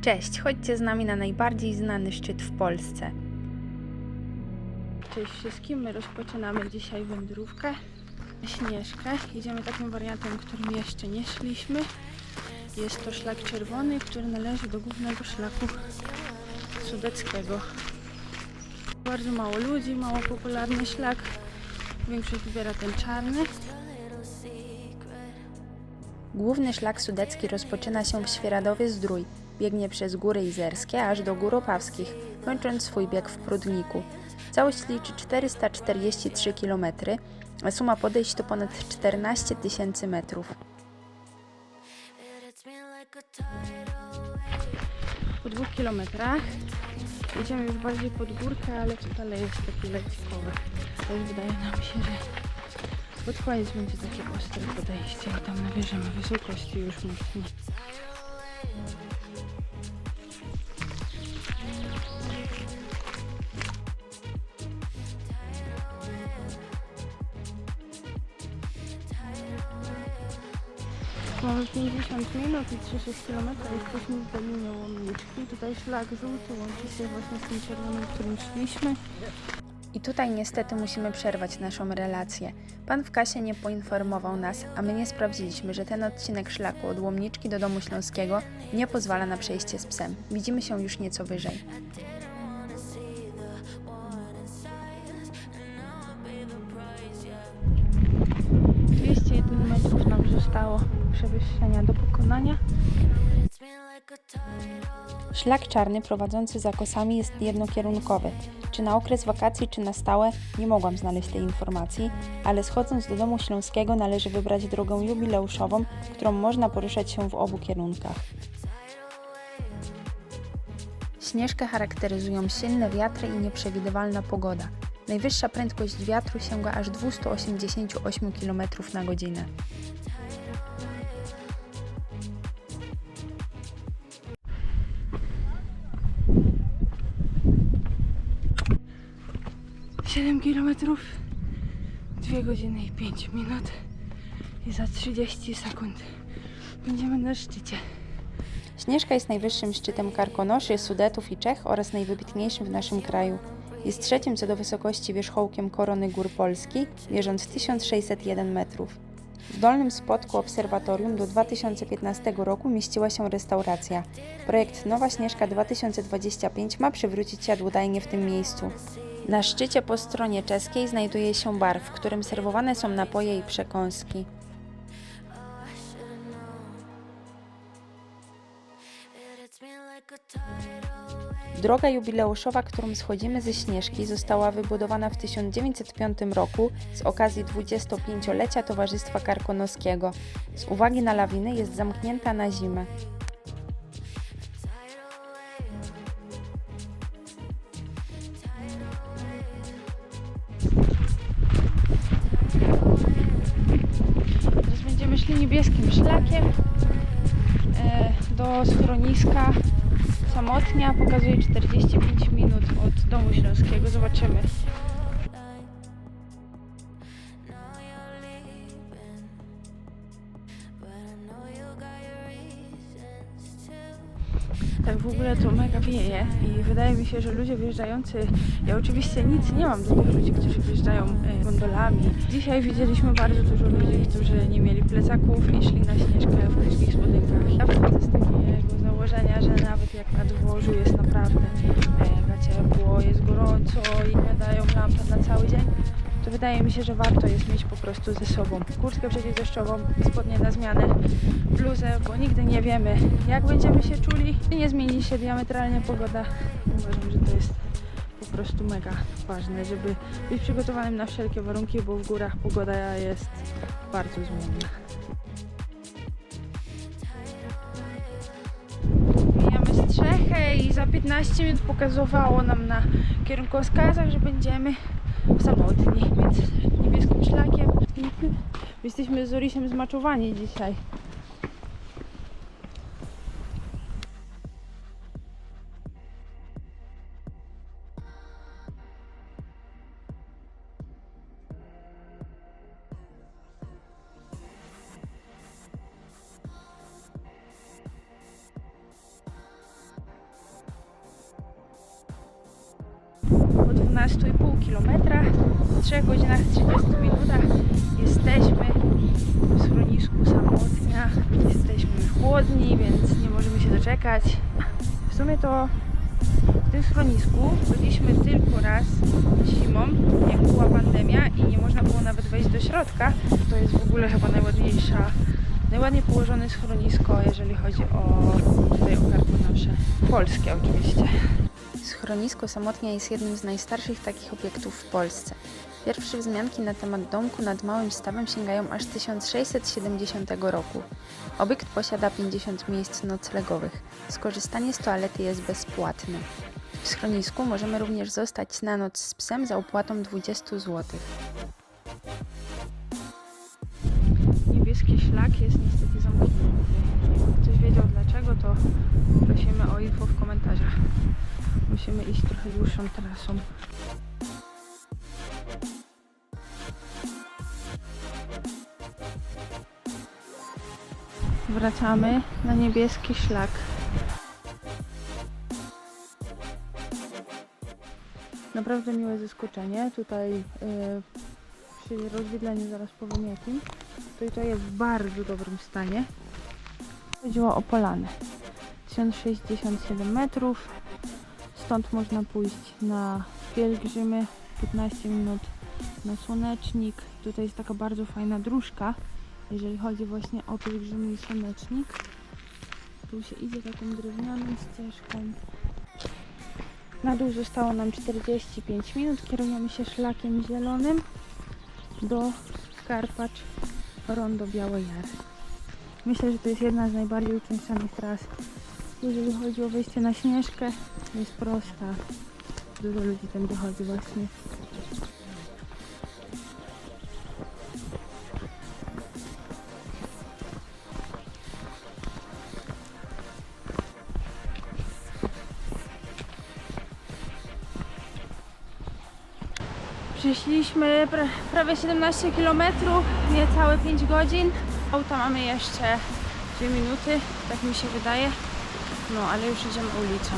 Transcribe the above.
Cześć, chodźcie z nami na najbardziej znany szczyt w Polsce. Cześć wszystkim, my rozpoczynamy dzisiaj wędrówkę na Śnieżkę. Idziemy takim wariantem, którym jeszcze nie szliśmy. Jest to szlak czerwony, który należy do głównego szlaku sudeckiego. Bardzo mało ludzi, mało popularny szlak. Większość wybiera ten czarny. Główny szlak sudecki rozpoczyna się w Świeradowie Zdrój. Biegnie przez Góry Izerskie aż do Gór Opawskich, kończąc swój bieg w Prudniku. Całość liczy 443 km, a suma podejść to ponad 14 tysięcy metrów. Po dwóch kilometrach jedziemy już bardziej pod górkę, ale to dalej jest taki leciskowy. To już wydaje nam się, że pod koniec będzie takie ostre podejście i tam nabierzemy wysokości już mocno. Mamy 50 minut i 3-6 km jesteśmy w Dolinie Łomniczki. Tutaj szlak żółty łączy się właśnie z tym czerwonym, którym szliśmy. I tutaj niestety musimy przerwać naszą relację. Pan w kasie nie poinformował nas, a my nie sprawdziliśmy, że ten odcinek szlaku od Łomniczki do Domu Śląskiego nie pozwala na przejście z psem. Widzimy się już nieco wyżej. 201 metrów nam zostało przewyższenia do pokonania. Szlak czarny prowadzący za kosami jest jednokierunkowy. Czy na okres wakacji, czy na stałe, nie mogłam znaleźć tej informacji, ale schodząc do domu śląskiego należy wybrać drogę jubileuszową, którą można poruszać się w obu kierunkach. Śnieżkę charakteryzują silne wiatry i nieprzewidywalna pogoda. Najwyższa prędkość wiatru sięga aż 288 km na godzinę. Siedem kilometrów, 2 godziny i 5 minut i za 30 sekund będziemy na szczycie. Śnieżka jest najwyższym szczytem Karkonoszy, Sudetów i Czech oraz najwybitniejszym w naszym kraju. Jest trzecim co do wysokości wierzchołkiem korony gór Polski, mierząc 1601 metrów. W dolnym spotku obserwatorium do 2015 roku mieściła się restauracja. Projekt Nowa Śnieżka 2025 ma przywrócić jadłodajnie w tym miejscu. Na szczycie po stronie czeskiej znajduje się bar, w którym serwowane są napoje i przekąski. Droga jubileuszowa, którą schodzimy ze Śnieżki, została wybudowana w 1905 roku z okazji 25-lecia Towarzystwa Karkonoskiego. Z uwagi na lawiny jest zamknięta na zimę. Niebieskim szlakiem e, do schroniska Samotnia. Pokazuje 45 minut od Domu Śląskiego. Zobaczymy. Ogóle to mega wieje i wydaje mi się, że ludzie wjeżdżający, ja oczywiście nic nie mam do tych ludzi, którzy wjeżdżają e, gondolami. Dzisiaj widzieliśmy bardzo dużo ludzi, którzy nie mieli plecaków i szli na śnieżkę w krótkich spodenkach. Ja wchodzę z takiego założenia, że nawet jak na dworzu jest naprawdę mega ciepło, jest wydaje mi się, że warto jest mieć po prostu ze sobą kurtkę przeciwdeszczową, spodnie na zmianę, bluzę, bo nigdy nie wiemy, jak będziemy się czuli. Czy nie zmieni się diametralnie pogoda. Uważam, że to jest po prostu mega ważne, żeby być przygotowanym na wszelkie warunki, bo w górach pogoda jest bardzo zmienna. Mijamy strzechę i za 15 minut pokazywało nam na kierunkowskazach, że będziemy samotni, więc niebieskim szlakiem. Jesteśmy z Orisiem zmaczowani dzisiaj. 12,5 km. W 3 godzinach 30 minutach jesteśmy w schronisku samotnia. Jesteśmy już głodni, więc nie możemy się doczekać. W sumie to w tym schronisku byliśmy tylko raz zimą, jak była pandemia i nie można było nawet wejść do środka. To jest w ogóle chyba najładniejsza, najładniej położone schronisko, jeżeli chodzi o tutaj o. Polskie oczywiście. Schronisko Samotnia jest jednym z najstarszych takich obiektów w Polsce. Pierwsze wzmianki na temat domku nad Małym Stawem sięgają aż 1670 roku. Obiekt posiada 50 miejsc noclegowych. Skorzystanie z toalety jest bezpłatne. W schronisku możemy również zostać na noc z psem za opłatą 20 zł. Niebieski szlak jest niestety zamknięty. Wiedział dlaczego, to prosimy o info w komentarzach. Musimy iść trochę dłuższą trasą. Wracamy na niebieski szlak. Naprawdę miłe zaskoczenie. Tutaj yy, przy rozwidleniu zaraz powiem jakim. I to jest w bardzo dobrym stanie. Chodziło o polanę. 1067 metrów. Stąd można pójść na pielgrzymy 15 minut na słonecznik. Tutaj jest taka bardzo fajna dróżka, jeżeli chodzi właśnie o pielgrzymy i słonecznik. Tu się idzie taką drewnianą ścieżką. Na dół zostało nam 45 minut. Kierujemy się szlakiem zielonym do Karpacz Rondo Białe Jary. Myślę, że to jest jedna z najbardziej uczęszczanych tras. Jeżeli chodzi o wejście na Śnieżkę, jest prosta. Dużo ludzi tam dochodzi właśnie. Przyszliśmy pra- prawie 17 km, niecałe 5 godzin. Auta mamy jeszcze 2 minuty, tak mi się wydaje. No, ale już idziemy ulicą.